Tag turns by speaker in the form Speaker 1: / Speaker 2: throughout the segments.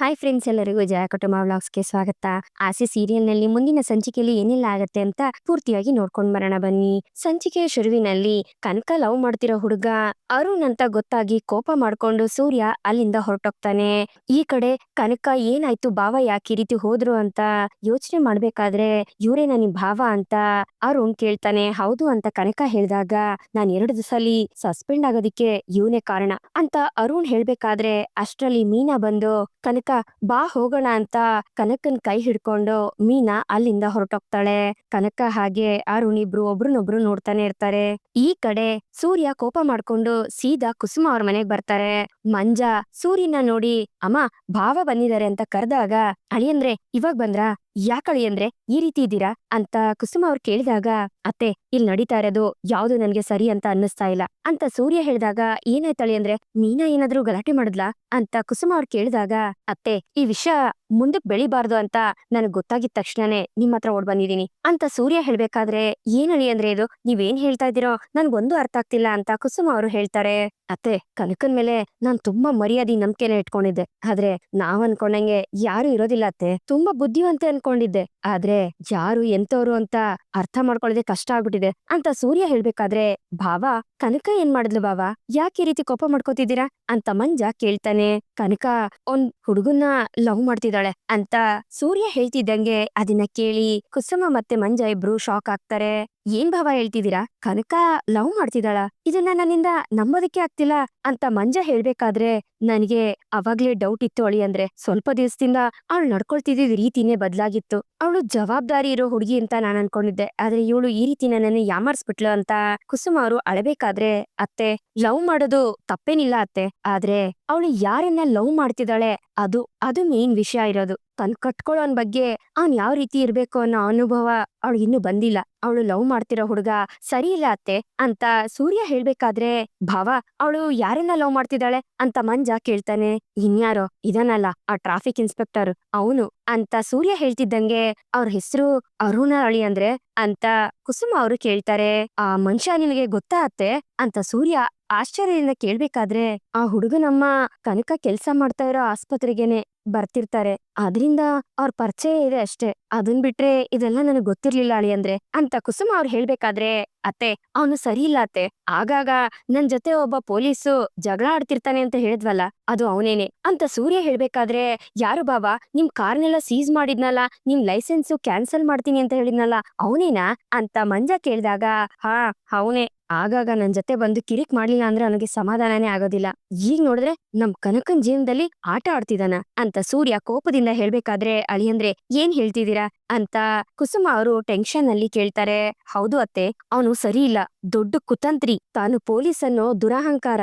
Speaker 1: Hi friends ಎಲ್ಲರಿಗೂ ಜಯ ಕುಟುಂಬ ವ್ಲಾಗ್ಸ್ಗೆ ಸ್ವಾಗತ. ಆಸೆ ಸೀರಿಯಲ್ನಲ್ಲಿ ಮುಂದಿನ ಸಂಚಿಕೆಯಲ್ಲಿ ಏನೆಲ್ಲ ಆಗತ್ತೆ ಅಂತ ಪೂರ್ತಿಯಾಗಿ ನೋಡ್ಕೊಂಡ್ ಬರೋಣ ಬನ್ನಿ. ಸಂಚಿಕೆಯ ಶುರುವಿನಲ್ಲಿ, ಕನಕ ಲವ್ ಮಾಡ್ತಿರೋ ಹುಡುಗ ಅರುಣ್ ಅಂತ ಗೊತ್ತಾಗಿ ಕೋಪ ಮಾಡ್ಕೊಂಡು ಸೂರ್ಯ ಅಲ್ಲಿಂದ ಹೊರಟೋಗ್ತಾನೆ. ಈ ಕಡೆ ಕನಕ, ಏನಾಯ್ತು ಭಾವ, ಯಾಕೆ ರೀತಿ ಹೋದ್ರು? ಅಂತ ಯೋಚನೆ ಮಾಡ್ಬೇಕಾದ್ರೆ ಇವರೇ ನಿಮ್ ಭಾವ? ಅಂತ ಅರುಣ್ ಕೇಳ್ತಾನೆ. ಹೌದು ಅಂತ ಕನಕ ಹೇಳಿದಾಗ, ನಾನ್ ಎರಡು ದಿವಸಲಿ ಸಸ್ಪೆಂಡ್ ಆಗೋದಿಕ್ಕೆ ಇವನೇ ಕಾರಣ. ಅಂತ ಅರುಣ್ ಹೇಳ್ಬೇಕಾದ್ರೆ, ಅಷ್ಟ್ರಲ್ಲಿ ಮೀನಾ ಬಂದು, ಕನಕ ಬಾ ಹೋಗೋಣ ಅಂತ ಕನಕನ್ ಕೈ ಹಿಡ್ಕೊಂಡು ಮೀನಾ ಅಲ್ಲಿಂದ ಹೊರಟೋಗ್ತಾಳೆ. ಕನಕ ಹಾಗೆ ಅರುಣ್ ಇಬ್ರು ಒಬ್ರನ್ನೊಬ್ರು ನೋಡ್ತಾನೆ ಇರ್ತಾರೆ. ಈ ಕಡೆ ಸೂರ್ಯ ಕೋಪ ಮಾಡ್ಕೊಂಡು ಸೀದಾ ಕುಸುಮ ಅವ್ರ ಮನೆಗ್ ಬರ್ತಾರೆ. ಮಂಜ, ಸೂರ್ಯನ ನೋಡಿ, ಅಮ್ಮ, ಭಾವ ಬಂದಿದ್ದಾರೆ ಅಂತ ಕರೆದಾಗ, ಅಳಿಯಂದ್ರೆ, ಇವಾಗ ಬಂದ್ರಾ? ಯಾಕಳಿಯಂದ್ರೆ ಈ ರೀತಿ ಇದ್ದೀರಾ ಅಂತ ಕುಸುಮ ಅವ್ರು ಕೇಳಿದಾಗ, ಅತ್ತೆ ಇಲ್ಲಿ ನಡೀತಾ ಇರೋದು ಯಾವ್ದು ನನ್ಗೆ ಸರಿ ಅಂತ ಅನ್ನಿಸ್ತಾ ಇಲ್ಲ ಅಂತ ಸೂರ್ಯ ಹೇಳಿದಾಗ, ಏನಾಯ್ತಾಳೆ ಅಂದ್ರೆ ಮೀನಾ ಏನಾದ್ರೂ ಗಲಾಟೆ ಮಾಡಿದ್ಲಾ? ಅಂತ ಕುಸುಮ ಅವ್ರು ಕೇಳಿದಾಗ, ಅತ್ತೆ, ಈ ವಿಷಯ ಮುಂದಕ್ ಬೆಳಿಬಾರ್ದು ಅಂತ ನನಗ್ ಗೊತ್ತಾಗಿದ ತಕ್ಷಣನೇ ನಿಮ್ ಹತ್ರ ಓಡ್ ಬಂದಿದೀನಿ ಅಂತ ಸೂರ್ಯ ಹೇಳ್ಬೇಕಾದ್ರೆ, ಏನಳಿ ಅಂದ್ರೆ ಇದು? ನೀವೇನ್ ಹೇಳ್ತಾ ಇದ್ದೀರೋ ನನ್ಗೊಂದು ಅರ್ಥ ಆಗ್ತಿಲ್ಲ ಅಂತ ಕುಸುಮ ಅವರು ಹೇಳ್ತಾರೆ, ಅತ್ತೆ, ಕನಕನ್ ಮೇಲೆ ನಾನ್ ತುಂಬಾ ಮರ್ಯಾದಿ ನಂಬಿಕೆನ ಇಟ್ಕೊಂಡಿದ್ದೆ. ಆದ್ರೆ ನಾವ್ ಅನ್ಕೊಂಡಂಗೆ ಯಾರು ಇರೋದಿಲ್ಲ ಅತ್ತೆ. ತುಂಬಾ ಬುದ್ಧಿವಂತೆ ಅನ್ಕೊಂಡಿದ್ದೆ ಆದ್ರೆ ಯಾರು ಎಂತವ್ರು ಅಂತ ಅರ್ಥ ಮಾಡ್ಕೊಳ್ಳೋದೇ ಕಷ್ಟ ಆಗ್ಬಿಟ್ಟಿದೆ ಅಂತ ಸೂರ್ಯ ಹೇಳ್ಬೇಕಾದ್ರೆ ಭಾವ ಕನಕ ಏನ್ ಮಾಡಿದ್ಲು ಭಾವ ಯಾಕೆ ರೀತಿ ಕೋಪ ಮಾಡ್ಕೋತಿದ್ದೀರಾ? ಅಂತ ಮಂಜ ಕೇಳ್ತಾನೆ. ಕನಕ ಒಂದ್ ಹುಡುಗನ್ನ ಲವ್ ಮಾಡ್ತಿದ್ದಾಳೆ ಅಂತ ಸೂರ್ಯ ಹೇಳ್ತಿದ್ದಂಗೆ ಅದನ್ನ ಕೇಳಿ ಕುಸುಮ ಮತ್ತೆ ಮಂಜ ಇಬ್ರು ಶಾಕ್ ಆಗ್ತಾರೆ. ಏನ್ ಭಾವ ಹೇಳ್ತಿದ್ದೀರಾ ಕನಕ ಲವ್ ಮಾಡ್ತಿದ್ದಾಳ. ಇದನ್ನ ನನ್ನಿಂದ ನಂಬೋದಕ್ಕೆ ಆಗ್ತಿಲ್ಲ ಅಂತ ಮಂಜ ಹೇಳ್ಬೇಕಾದ್ರೆ ನನಗೆ ಅವಾಗ್ಲೇ ಡೌಟ್ ಇತ್ತು ಅಳಿ ಅಂದ್ರೆ. ಸ್ವಲ್ಪ ದಿವಸದಿಂದ ಅವಳು ನಡ್ಕೊಳ್ತಿದ್ದ ರೀತಿನೇ ಬದ್ಲಾಗಿತ್ತು. ಅವಳು ಜವಾಬ್ದಾರಿ ಇರೋ ಹುಡುಗಿ ಅಂತ ನಾನು ಅನ್ಕೊಂಡಿದ್ದೆ. ಆದ್ರೆ ಇವಳು ಈ ರೀತಿ ನನ್ನನ್ನು ಯಾಮಾರ್ಸ್ಬಿಟ್ಲು ಅಂತ ಕುಸುಮ ಅವರು ಅಳಬೇಕಾದ್ರೆ ಅತ್ತೆ, ಲವ್ ಮಾಡೋದು ತಪ್ಪೇನಿಲ್ಲ ಅತ್ತೆ. ಆದ್ರೆ ಅವಳು ಯಾರನ್ನ ಲವ್ ಮಾಡ್ತಿದ್ದಾಳೆ, ಅದು ಅದು ಮೇನ್ ವಿಷಯ ಇರೋದು. ತನ್ ಕಟ್ಕೊಳ್ಳೋನ್ ಬಗ್ಗೆ ಅವ್ನ್ ಯಾವ ರೀತಿ ಇರ್ಬೇಕು ಅನ್ನೋ ಅನುಭವ ಅವಳು ಇನ್ನು ಬಂದಿಲ್ಲ. ಅವಳು ಲವ್ ಮಾಡ್ತಿರೋ ಹುಡುಗ ಸರಿ ಇಲ್ಲ ಅತ್ತೆ ಅಂತ ಸೂರ್ಯ ಹೇಳ್ಬೇಕಾದ್ರೆ, ಭಾವ, ಅವಳು ಯಾರನ್ನ ಲವ್ ಮಾಡ್ತಿದ್ದಾಳೆ? ಅಂತ ಮಂಜ ಕೇಳ್ತಾನೆ. ಇನ್ಯಾರೋ? ಇದನ್ನಲ್ಲ, ಆ ಟ್ರಾಫಿಕ್ ಇನ್ಸ್ಪೆಕ್ಟರ್ ಅವನು ಅಂತ ಸೂರ್ಯ ಹೇಳ್ತಿದ್ದಂಗೆ ಅವ್ರ ಹೆಸರು ಅರುಣ ಅಳಿ ಅಂದ್ರೆ ಅಂತ ಕುಸುಮ ಅವರು ಕೇಳ್ತಾರೆ, ಆ ಮನುಷ್ಯ ನಿನಗೆ ಗೊತ್ತಾ ಅತ್ತೆ? ಅಂತ ಸೂರ್ಯ ಆಶ್ಚರ್ಯದಿಂದ ಕೇಳ್ಬೇಕಾದ್ರೆ ಆ ಹುಡುಗನಮ್ಮ ಕನಕ ಕೆಲ್ಸ ಮಾಡ್ತಾ ಇರೋ ಆಸ್ಪತ್ರೆಗೆನೆ. ಬರ್ತಿರ್ತಾರೆ. ಅದರಿಂದ ಅವ್ರ ಪರಿಚಯ ಇದೆ ಅಷ್ಟೇ. ಅದನ್ ಬಿಟ್ರೆ ಇದೆಲ್ಲ ನನಗ್ ಗೊತ್ತಿರ್ಲಿಲ್ಲ ಅಳಿ ಅಂದ್ರೆ. ಅಂತ ಕುಸುಮ ಅವ್ರು ಹೇಳ್ಬೇಕಾದ್ರೆ, ಅತ್ತೆ, ಅವನು ಸರಿ ಇಲ್ಲ ಅತ್ತೆ. ಆಗಾಗ ನನ್ ಜೊತೆ ಒಬ್ಬ ಪೊಲೀಸು ಜಗಳ ಆಡ್ತಿರ್ತಾನೆ ಅಂತ ಹೇಳಿದ್ವಲ್ಲ, ಅದು ಅವನೇನೆ. ಅಂತ ಸೂರ್ಯ ಹೇಳ್ಬೇಕಾದ್ರೆ, ಯಾರು ಬಾಬಾ ನಿಮ್ ಕಾರ್ನೆಲ್ಲ ಸೀಸ್ ಮಾಡಿದ್ನಲ್ಲ, ನಿಮ್ ಲೈಸೆನ್ಸ್ ಕ್ಯಾನ್ಸಲ್ ಮಾಡ್ತೀನಿ ಅಂತ ಹೇಳಿದ್ನಲ್ಲ, ಅವನೇನಾ? ಅಂತ ಮಂಜ ಕೇಳಿದಾಗ, ಹಾ, ಅವನೇ. ಆಗಾಗ ನನ್ ಜೊತೆ ಬಂದು ಕಿರಿಕ್ ಮಾಡ್ಲಿಲ್ಲ ಅಂದ್ರೆ ಅವನಿಗೆ ಸಮಾಧಾನನೇ ಆಗೋದಿಲ್ಲ. ಈಗ ನೋಡಿದ್ರೆ ನಮ್ ಕನಕನ್ ಜೀವನದಲ್ಲಿ ಆಟ ಆಡ್ತಿದಾನ ಅಂತ ಸೂರ್ಯ ಕೋಪದಿಂದ ಹೇಳ್ಬೇಕಾದ್ರೆ, ಅಳಿಯಂದ್ರೆ ಏನ್ ಹೇಳ್ತಿದೀರಾ ಅಂತ ಕುಸುಮ ಅವರು ಟೆನ್ಷನ್ ಅಲ್ಲಿ ಕೇಳ್ತಾರೆ, ಹೌದು ಅತ್ತೆ, ಅವನು ಸರಿ ಇಲ್ಲ. ದೊಡ್ಡ ಕುತಂತ್ರಿ. ತಾನು ಪೊಲೀಸ್ ಅನ್ನೋ ದುರಹಂಕಾರ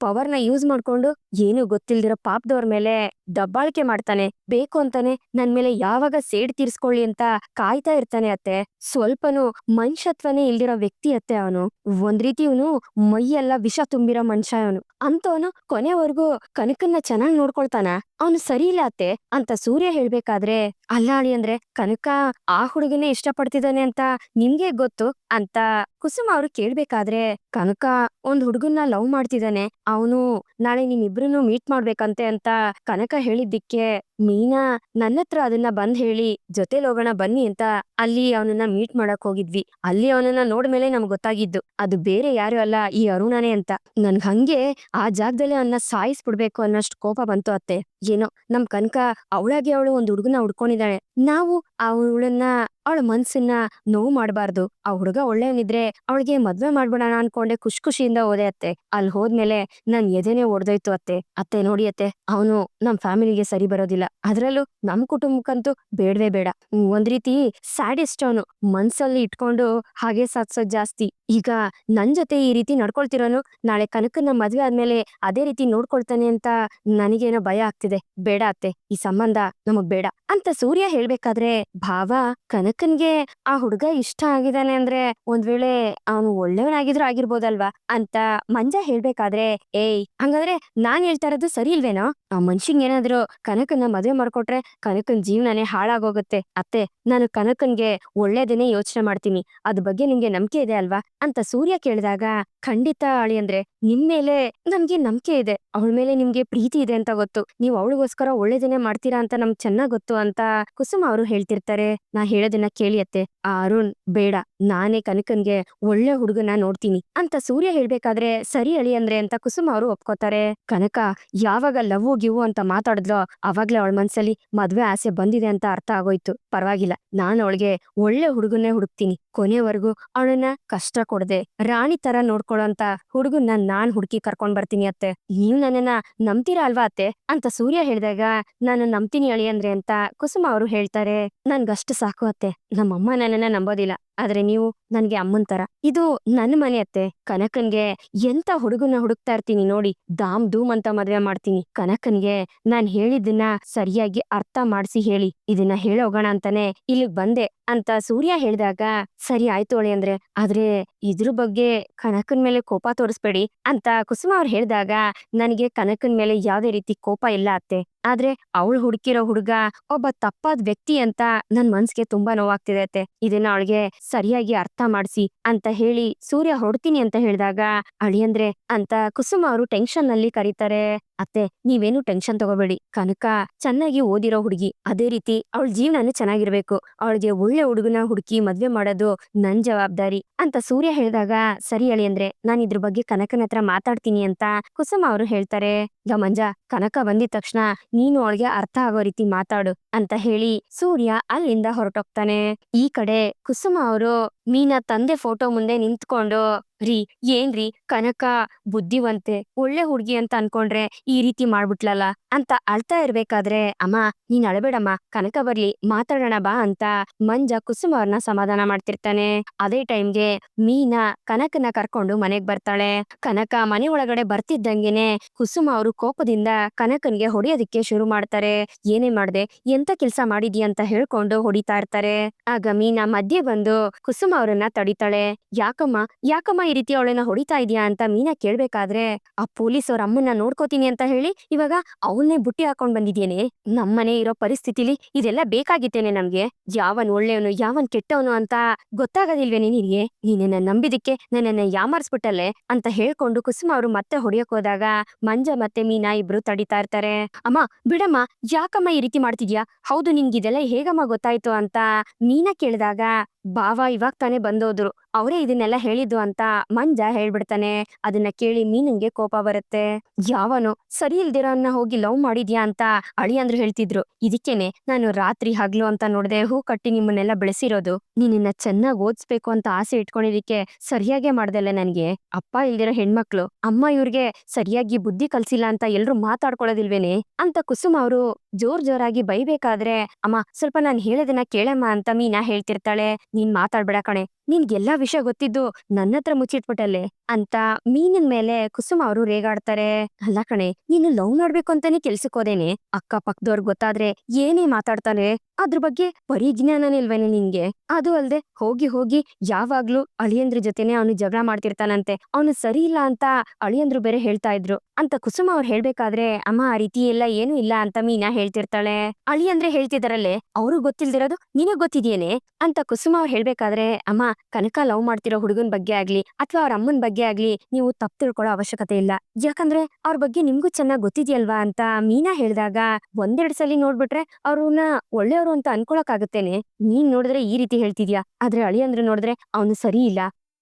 Speaker 1: ಪವರ್ನ ಯೂಸ್ ಮಾಡ್ಕೊಂಡು ಏನು ಗೊತ್ತಿಲ್ದಿರೋ ಪಾಪದವ್ರ ಮೇಲೆ ದಬ್ಬಾಳಿಕೆ ಮಾಡ್ತಾನೆ. ಬೇಕು ಅಂತಾನೆ. ನನ್ ಮೇಲೆ ಯಾವಾಗ ಸೇಡ್ ತೀರ್ಸ್ಕೊಳ್ಳಿ ಅಂತ ಕಾಯ್ತಾ ಇರ್ತಾನೆ ಅತ್ತೆ. ಸ್ವಲ್ಪನೂ ಮನುಷ್ಯತ್ವನೇ ಇಲ್ದಿರೋ ವ್ಯಕ್ತಿ ಅತ್ತೆ ಅವನು. ಒಂದ್ ರೀತಿ ಇವನು ಮೈಯೆಲ್ಲ ವಿಷ ತುಂಬಿರೋ ಮನುಷ್ಯ ಅವನು. ಅಂತವನು ಕೊನೆವರೆಗೂ ಕನಕನ್ನ ಚೆನ್ನಾಗ್ ನೋಡ್ಕೊಳ್ತಾನ. ಅವನು ಸರಿ ಇಲ್ಲ ಅತ್ತೆ. ಅಂತ ಸೂರ್ಯ ಹೇಳ್ಬೇಕಾದ್ರೆ ಅಲ್ಲಾಳಿ ಅಂದ್ರೆ ಕನಕ ಆ ಹುಡುಗನೇ ಇಷ್ಟಪಡ್ತಿದ್ದಾನೆ ಅಂತ ನಿಮ್ಗೆ ಗೊತ್ತು ಅಂತ ಕುಸುಮ ಅವ್ರು ಕೇಳ್ಬೇಕಾದ್ರೆ ಕನಕ ಒಂದ್ ಹುಡುಗನ್ನ ಲವ್ ಮಾಡ್ತಿದ್ದಾನೆ. ಅವನು ನಾಳೆ ನಿಮ್ಮಿಬ್ರನ್ನು ಮೀಟ್ ಮಾಡ್ಬೇಕಂತೆ ಅಂತ ಕನಕ ಹೇಳಿದ್ದಕ್ಕೆ ಮೀನಾ, ನನ್ನತ್ರ ಅದನ್ನ ಬಂದ್ ಹೇಳಿ, ಜೊತೆಲ್ ಹೋಗೋಣ ಬನ್ನಿ ಅಂತ ಅಲ್ಲಿ ಅವನನ್ನ ಮೀಟ್ ಮಾಡಕ್ ಹೋಗಿದ್ವಿ. ಅಲ್ಲಿ ಅವನನ್ನ ನೋಡ್ಮೇಲೆ ನಮ್ಗ್ ಗೊತ್ತಾಗಿದ್ದು, ಅದು ಬೇರೆ ಯಾರು ಅಲ್ಲ ಈ ಅರುಣನೇ ಅಂತ. ನನ್ ಹಂಗೆ ಆ ಜಾಗದಲ್ಲಿ ಅವನ್ನ ಸಾಯಿಸ್ಬಿಡ್ಬೇಕು ಅನ್ನೋಷ್ಟು ಕೋಪ ಬಂತು ಅತ್ತೆ. ಏನೋ, ನಮ್ ಕನಕ ಅವಳಾಗೆ ಅವಳು ಒಂದ್ ಹುಡುಗನ ಹುಡ್ಕೊಂಡಿದ್ದಾಳೆ. ನಾವು ಅವಳನ್ನ ಅವಳ ಮನ್ಸನ್ನ ನೋವು ಮಾಡಬಾರ್ದು. ಆ ಹುಡುಗ ಒಳ್ಳೆಯವನಿದ್ರೆ ಅವಳಿಗೆ ಮದ್ವೆ ಮಾಡ್ಬಿಡೋಣ ಅನ್ಕೊಂಡೆ ಖುಷಿ ಖುಷಿಯಿಂದ ಹೋದೆ ಅತ್ತೆ. ಅಲ್ಲಿ ಹೋದ್ಮೇಲೆ ನನ್ ಎದೆನೆ ಒಡ್ದೋಯ್ತು ಅತ್ತೆ. ಅತ್ತೆ ನೋಡಿ ಅತ್ತೆ, ಅವನು ನಮ್ ಫ್ಯಾಮಿಲಿಗೆ ಸರಿ ಬರೋದಿಲ್ಲ. ಅದ್ರಲ್ಲೂ ನಮ್ ಕುಟುಂಬಕ್ಕಂತೂ ಬೇಡವೇ ಬೇಡ. ಒಂದ್ ರೀತಿ ಸ್ಯಾಡಿಸ್ಟ್ ಅವನು. ಮನ್ಸಲ್ಲಿ ಇಟ್ಕೊಂಡು ಹಾಗೆ ಸಾಧಿಸೋದ್ ಜಾಸ್ತಿ. ಈಗ ನನ್ ಜೊತೆ ಈ ರೀತಿ ನಡ್ಕೊಳ್ತಿರೋನು, ನಾಳೆ ಕನಕನ ಮದ್ವೆ ಆದ್ಮೇಲೆ ಅದೇ ರೀತಿ ನೋಡ್ಕೊಳ್ತಾನೆ ಅಂತ ನನಗೇನೋ ಭಯ ಆಗ್ತಿದೆ. ಬೇಡ ಅತ್ತೆ, ಈ ಸಂಬಂಧ ನಮಗ್ ಬೇಡ. ಅಂತ ಸೂರ್ಯ ಹೇಳ್ಬೇಕಾದ್ರೆ, ಭಾವ ಕನಕ ಕನಕನ್ಗೆ ಆ ಹುಡುಗ ಇಷ್ಟ ಆಗಿದಾನೆ ಅಂದ್ರೆ ಒಂದ್ ವೇಳೆ ಅವನು ಒಳ್ಳೆಯವನಾಗಿದ್ರು ಆಗಿರ್ಬೋದಲ್ವಾ ಅಂತ ಮಂಜ ಹೇಳ್ಬೇಕಾದ್ರೆ, ಏಯ್, ಹಂಗಾದ್ರೆ ನಾನ್ ಹೇಳ್ತಾ ಇರೋದು ಸರಿ ಇಲ್ವೇನೋ? ಆ ಮನ್ಷಿಗೆ ಏನಾದ್ರು ಕನಕನ್ನ ಮದ್ವೆ ಮಾಡ್ಕೊಟ್ರೆ ಕನಕನ್ ಜೀವನನೇ ಹಾಳಾಗೋಗುತ್ತೆ. ಅತ್ತೆ, ನಾನು ಕನಕನ್ಗೆ ಒಳ್ಳೇದನ್ನೇ ಯೋಚನೆ ಮಾಡ್ತೀನಿ. ಅದ್ ಬಗ್ಗೆ ನಿಮ್ಗೆ ನಂಬಿಕೆ ಇದೆ ಅಲ್ವಾ? ಅಂತ ಸೂರ್ಯ ಕೇಳಿದಾಗ, ಖಂಡಿತ ಅಳಿ ಅಂದ್ರೆ ನಿಮ್ ಮೇಲೆ ನಮ್ಗೆ ನಂಬಿಕೆ ಇದೆ. ಅವಳ ಮೇಲೆ ನಿಮ್ಗೆ ಪ್ರೀತಿ ಇದೆ ಅಂತ ಗೊತ್ತು. ನೀವು ಅವಳಿಗೋಸ್ಕರ ಒಳ್ಳೇದನ್ನೇ ಮಾಡ್ತೀರಾ ಅಂತ ನಮ್ಗ್ ಚೆನ್ನಾಗ್ ಗೊತ್ತು ಅಂತ ಕುಸುಮ ಅವರು ಹೇಳ್ತಿರ್ತಾರೆ. ನಾ ಹೇಳೋದನ್ನ ಕೇಳಿ ಅತ್ತೆ ಆ ಅರುಣ್, ಬೇಡ, ನಾನೇ ಕನಕನ್ಗೆ ಒಳ್ಳೆ ಹುಡುಗನ ನೋಡ್ತೀನಿ. ಅಂತ ಸೂರ್ಯ ಹೇಳ್ಬೇಕಾದ್ರೆ, ಸರಿ ಅಳಿ ಅಂದ್ರೆ ಅಂತ ಕುಸುಮ ಅವರು ಒಪ್ಕೋತಾರೆ. ಕನಕ, ಯಾವಾಗ ಲವ್, ಗಿವು ಅಂತ ಮಾತಾಡಿದ್ಲೋ, ಅವಾಗ್ಲೇ ಅವಳ ಮನ್ಸಲ್ಲಿ ಮದ್ವೆ ಆಸೆ ಬಂದಿದೆ ಅಂತ ಅರ್ಥ ಆಗೋಯ್ತು. ಪರವಾಗಿಲ್ಲ, ನಾನು ಅವಳಿಗೆ ಒಳ್ಳೆ ಹುಡುಗನ್ನೇ ಹುಡುಕ್ತೀನಿ. ಕೊನೆವರೆಗೂ ಅವಳನ್ನ ಕಷ್ಟ ಕೊಡದೆ. ರಾಣಿ ತರ ನೋಡ್ಕೊಳ್ಳೋಂತ ಹುಡುಗನ್ನ ನಾನ್ ಹುಡುಕಿ ಕರ್ಕೊಂಡ್ ಬರ್ತೀನಿ ಅತ್ತೆ. ನೀವ್ ನನ್ನನ್ನ ನಂಬ್ತೀರಾ ಅಲ್ವಾ ಅತ್ತೆ? ಅಂತ ಸೂರ್ಯ ಹೇಳಿದಾಗ, ನಾನು ನಂಬ್ತೀನಿ ಅಳಿ ಅಂದ್ರೆ ಅಂತ ಕುಸುಮ ಅವರು ಹೇಳ್ತಾರೆ. ನನ್ಗಷ್ಟು ಸಾಕು ಅತ್ತೆ. ನಮ್ಮಮ್ಮ ನನ್ನನ್ನ ನಂಬೋದಿಲ್ಲ. ಆದ್ರೆ ನೀವು ನನ್ಗೆ ಅಮ್ಮನ್ ತರ. ಇದು ನನ್ ಮನೆ ಅತ್ತೆ. ಕನಕನ್ಗೆ ಎಂತ ಹುಡುಗನ ಹುಡುಕ್ತಾ ಇರ್ತೀನಿ ನೋಡಿ. ದಾಮ್ ಧೂಮ್ ಅಂತ ಮದ್ವೆ ಮಾಡ್ತೀನಿ. ಕನಕನ್ಗೆ ನಾನ್ ಹೇಳಿದ್ದನ್ನ ಸರಿಯಾಗಿ ಅರ್ಥ ಮಾಡಿಸಿ ಹೇಳಿ. ಇದನ್ನ ಹೇಳೋಗೋಣ ಅಂತಾನೆ ಇಲ್ಲಿಗ್ ಬಂದೆ ಅಂತ ಸೂರ್ಯ ಹೇಳಿದಾಗ, ಸರಿ ಆಯ್ತು ಅಳಿ ಅಂದ್ರೆ. ಆದ್ರೆ ಇದ್ರ ಬಗ್ಗೆ ಕನಕನ್ ಮೇಲೆ ಕೋಪ ತೋರಿಸ್ಬೇಡಿ ಅಂತ ಕುಸುಮ ಅವ್ರು ಹೇಳಿದಾಗ ನನಗೆ ಕನಕನ್ ಮೇಲೆ ಯಾವ್ದೇ ರೀತಿ ಕೋಪ ಇಲ್ಲ ಅತ್ತೆ. ಆದ್ರೆ ಅವಳು ಹುಡುಕಿರೋ ಹುಡುಗ ಒಬ್ಬ ತಪ್ಪಾದ ವ್ಯಕ್ತಿ ಅಂತ ನನ್ ಮನ್ಸ್ಗೆ ತುಂಬಾ ನೋವಾಗ್ತಿದೆ ಅತ್ತೆ. ಇದನ್ನ ಅವಳಿಗೆ ಸರಿಯಾಗಿ ಅರ್ಥ ಮಾಡಿಸಿ ಅಂತ ಹೇಳಿ ಸೂರ್ಯ ಹೊಡ್ತೀನಿ ಅಂತ ಹೇಳಿದಾಗ, ಅಳಿಯಂದ್ರೆ ಅಂತ ಕುಸುಮ ಅವರು ಟೆನ್ಷನ್ನಲ್ಲಿ ಕರೀತಾರೆ. ಅತ್ತೆ, ನೀವೇನು ಟೆನ್ಷನ್ ತಗೋಬೇಡಿ. ಕನಕ ಚೆನ್ನಾಗಿ ಓದಿರೋ ಹುಡುಗಿ. ಅದೇ ರೀತಿ ಅವಳ ಜೀವನನೂ ಚೆನ್ನಾಗಿರ್ಬೇಕು. ಅವಳಿಗೆ ಒಳ್ಳೆ ಹುಡುಗನ ಹುಡುಕಿ ಮದ್ವೆ ಮಾಡೋದು ನನ್ ಜವಾಬ್ದಾರಿ ಅಂತ ಸೂರ್ಯ ಹೇಳಿದಾಗ, ಸರಿ ಹೇಳಿ ಅಂದ್ರೆ ನಾನ್ ಇದ್ರ ಬಗ್ಗೆ ಕನಕನ ಹತ್ರ ಮಾತಾಡ್ತೀನಿ ಅಂತ ಕುಸುಮ ಅವರು ಹೇಳ್ತಾರೆ. ಗಮಂಜ ಕನಕ ಬಂದಿದ ತಕ್ಷಣ ನೀನು ಅವಳಿಗೆ ಅರ್ಥ ಆಗೋ ರೀತಿ ಮಾತಾಡು ಅಂತ ಹೇಳಿ ಸೂರ್ಯ ಅಲ್ಲಿಂದ ಹೊರಟೋಗ್ತಾನೆ. ಈ ಕಡೆ ಕುಸುಮ ಅವರು ಮೀನಾ ತಂದೆ ಫೋಟೋ ಮುಂದೆ ನಿಂತ್ಕೊಂಡು ರೀ ಏನ್ರಿ ಕನಕ ಬುದ್ಧಿವಂತೆ, ಒಳ್ಳೆ ಹುಡ್ಗಿ ಅಂತ ಅನ್ಕೊಂಡ್ರೆ ಈ ರೀತಿ ಮಾಡ್ಬಿಟ್ಲಲ್ಲ ಅಂತ ಅಳ್ತಾ ಇರ್ಬೇಕಾದ್ರೆ, ಅಮ್ಮ, ನೀನ್ ಅಳಬೇಡಮ್ಮ, ಕನಕ ಬರ್ಲಿ, ಮಾತಾಡೋಣ ಬಾ ಅಂತ ಮಂಜ ಕುಸುಮ ಅವ್ರನ್ನ ಸಮಾಧಾನ ಮಾಡ್ತಿರ್ತಾನೆ. ಅದೇ ಟೈಮ್ಗೆ ಮೀನಾ ಕನಕನ ಕರ್ಕೊಂಡು ಮನೆಗ್ ಬರ್ತಾಳೆ. ಕನಕ ಮನೆ ಒಳಗಡೆ ಬರ್ತಿದ್ದಂಗೆನೆ ಕುಸುಮ ಅವರು ಕೋಪದಿಂದ ಕನಕನ್ಗೆ ಹೊಡೆಯೋದಿಕ್ಕೆ ಶುರು ಮಾಡ್ತಾರೆ. ಏನೇ ಮಾಡ್ದೆ, ಎಂತ ಕೆಲ್ಸ ಮಾಡಿದಿ ಅಂತ ಹೇಳ್ಕೊಂಡು ಹೊಡಿತಾ ಇರ್ತಾರೆ. ಆಗ ಮೀನಾ ಮಧ್ಯೆ ಬಂದು ಕುಸುಮ ಅವ್ರನ್ನ ತಡಿತಾಳೆ. ಯಾಕಮ್ಮ ಯಾಕಮ್ಮ ಈ ರೀತಿ ಅವಳನ್ನ ಹೊಡಿತಾ ಇದೀಯಾ ಅಂತ ಮೀನಾ ಕೇಳ್ಬೇಕಾದ್ರೆ, ಆ ಪೊಲೀಸ್ ಅವ್ರ ಅಮ್ಮನ್ನ ನೋಡ್ಕೋತೀನಿ ಅಂತ ಹೇಳಿ, ಇವಾಗ ಅವನ್ನೇ ಬುಟ್ಟಿ ಹಾಕೊಂಡ್ ಬಂದಿದ್ಯೇನೆ. ನಮ್ಮನೆ ಇರೋ ಪರಿಸ್ಥಿತಿಲಿ ಇದೆಲ್ಲ ಬೇಕಾಗಿತ್ತೇನೆ ನಮ್ಗೆ. ಯಾವನ್ ಒಳ್ಳೆಯವನು, ಯಾವನ್ ಕೆಟ್ಟವನು ಅಂತ ಗೊತ್ತಾಗೋದಿಲ್ವೇನೆ ನಿನಗೆ? ನೀನನ್ನ ನಂಬಿದಕ್ಕೆ ನನ್ನನ್ನ ಯಾಮಾರ್ಸ್ಬಿಟ್ಟಲ್ಲೇ? ಅಂತ ಹೇಳ್ಕೊಂಡು ಕುಸುಮ ಅವರು ಮತ್ತೆ ಹೊಡಿಯಕ್ ಹೋದಾಗ ಮಂಜ ಮತ್ತೆ ಮೀನಾ ಇಬ್ರು ತಡಿತಾ ಇರ್ತಾರೆ. ಅಮ್ಮ, ಬಿಡಮ್ಮ, ಯಾಕಮ್ಮ ಈ ರೀತಿ ಮಾಡ್ತಿದ್ಯಾ? ಹೌದು ನಿನ್ಗಿದೆಲ್ಲ ಹೇಗಮ್ಮ ಗೊತ್ತಾಯ್ತು? ಅಂತ ಮೀನಾ ಕೇಳಿದಾಗ, ಬಾವ ಇವಾಗ ತಾನೇ ಬಂದೋದ್ರು. ಅವರೇ ಇದನ್ನೆಲ್ಲ ಹೇಳಿದ್ದು ಅಂತ ಮಂಜ ಹೇಳ್ಬಿಡ್ತಾನೆ. ಅದನ್ನ ಕೇಳಿ ಮೀನಂಗೆ ಕೋಪ ಬರುತ್ತೆ. ಯಾವನು, ಸರಿ ಇಲ್ದಿರೋನ್ನ ಹೋಗಿ ಲವ್ ಮಾಡಿದ್ಯಾ ಅಂತ ಅಳಿ ಅಂದ್ರೆ ಹೇಳ್ತಿದ್ರು. ಇದಕ್ಕೇನೆ ನಾನು ರಾತ್ರಿ ಹಗ್ಲು ಅಂತ ನೋಡ್ದೆ ಹೂ ಕಟ್ಟಿ ನಿಮ್ಮನ್ನೆಲ್ಲ ಬೆಳೆಸಿರೋದು. ನೀನಿನ್ನ ಚೆನ್ನಾಗ್ ಓದ್ಸ್ಬೇಕು ಅಂತ ಆಸೆ ಇಟ್ಕೊಂಡಿದ್ದಕ್ಕೆ ಸರಿಯಾಗೇ ಮಾಡ್ದಲ್ಲ ನನ್ಗೆ. ಅಪ್ಪ ಇಲ್ದಿರೋ ಹೆಣ್ಮಕ್ಳು, ಅಮ್ಮ ಇವ್ರಿಗೆ ಸರಿಯಾಗಿ ಬುದ್ಧಿ ಕಲ್ಸಿಲ್ಲ ಅಂತ ಎಲ್ರು ಮಾತಾಡ್ಕೊಳ್ಳೋದಿಲ್ವೇನೆ? ಅಂತ ಕುಸುಮ ಅವರು ಜೋರ್ ಜೋರಾಗಿ ಬೈಬೇಕಾದ್ರೆ, ಅಮ್ಮ, ಸ್ವಲ್ಪ ನಾನ್ ಹೇಳೋದನ್ನ ಕೇಳಮ್ಮ ಅಂತ ಮೀನಾ ಹೇಳ್ತಿರ್ತಾಳೆ. ನೀನ್ ಮಾತಾಡ್ಬೇಡ ಕಣೆ. ನಿನ್ಗೆಲ್ಲಾ ವಿಷಯ ಗೊತ್ತಿದ್ದು ನನ್ನ ಹತ್ರ ಮುಚ್ಚಿಟ್ಬಿಟ್ಟಲ್ಲೇ. ಅಂತ ಮೀನಿನ ಮೇಲೆ ಕುಸುಮ ಅವರು ರೇಗಾಡ್ತಾರೆ. ಅಲ್ಲ ಕಣೆ, ನೀನು ಲವ್ ಮಾಡ್ಬೇಕು ಅಂತಾನೆ ಕೆಲ್ಸಕ್ ಹೋದೇನೆ. ಅಕ್ಕ ಪಕ್ಕದವ್ರ್ ಗೊತ್ತಾದ್ರೆ ಏನೇ ಮಾತಾಡ್ತಾನೆ, ಅದ್ರ ಬಗ್ಗೆ ಪರಿಜ್ಞಾನನಿಲ್ವೇನೆ ನಿನ್ಗೆ. ಅದು ಅಲ್ದೆ ಹೋಗಿ ಹೋಗಿ ಯಾವಾಗ್ಲೂ ಅಳಿಯಂದ್ರ ಜೊತೆನೆ ಅವನು ಜಗಳ ಮಾಡ್ತಿರ್ತಾನಂತೆ. ಅವನು ಸರಿ ಇಲ್ಲ ಅಂತ ಅಳಿಯಂದ್ರು ಬೇರೆ ಹೇಳ್ತಾ ಇದ್ರು. ಅಂತ ಕುಸುಮ ಅವ್ರು ಹೇಳ್ಬೇಕಾದ್ರೆ, ಅಮ್ಮ, ಆ ರೀತಿ ಎಲ್ಲ ಏನು ಇಲ್ಲ ಅಂತ ಮೀನಾ ಹೇಳ್ತಿರ್ತಾಳೆ. ಅಳಿಯಂದ್ರೆ ಹೇಳ್ತಿದಾರಲ್ಲೇ ಅವ್ರು ಗೊತ್ತಿಲ್ದಿರೋದು ನಿನಗ್ ಗೊತ್ತಿದ್ಯೇನೆ? ಅಂತ ಕುಸುಮ ಅವ್ರು ಹೇಳ್ಬೇಕಾದ್ರೆ, ಅಮ್ಮ, ಕನಕ ಲವ್ ಮಾಡ್ತಿರೋ ಹುಡುಗನ್ ಬಗ್ಗೆ ಆಗ್ಲಿ, ಅಥವಾ ಅವ್ರ ಅಮ್ಮನ್ ಬಗ್ಗೆ ಆಗ್ಲಿ ನೀವು ತಪ್ಪು ತಿಳ್ಕೊಳ್ಳೋ ಅವಶ್ಯಕತೆ ಇಲ್ಲ. ಯಾಕಂದ್ರೆ ಅವ್ರ ಬಗ್ಗೆ ನಿಮ್ಗೂ ಚೆನ್ನಾಗ್ ಗೊತ್ತಿದ್ಯಲ್ವಾ ಅಂತ ಮೀನಾ ಹೇಳಿದಾಗ ಒಂದೆರಡ್ ಸಲ ನೋಡ್ಬಿಟ್ರೆ ಅವ್ರನ್ನ ಒಳ್ಳೆಯವರು ಅಂತ ಅನ್ಕೊಳಕಾಗತ್ತೇನೆ ನೀನ್ ನೋಡಿದ್ರೆ ಈ ರೀತಿ ಹೇಳ್ತಿದ್ಯಾ? ಆದ್ರೆ ಅಳಿಯಂದ್ರು ನೋಡಿದ್ರೆ ಅವನು ಸರಿ ಇಲ್ಲ.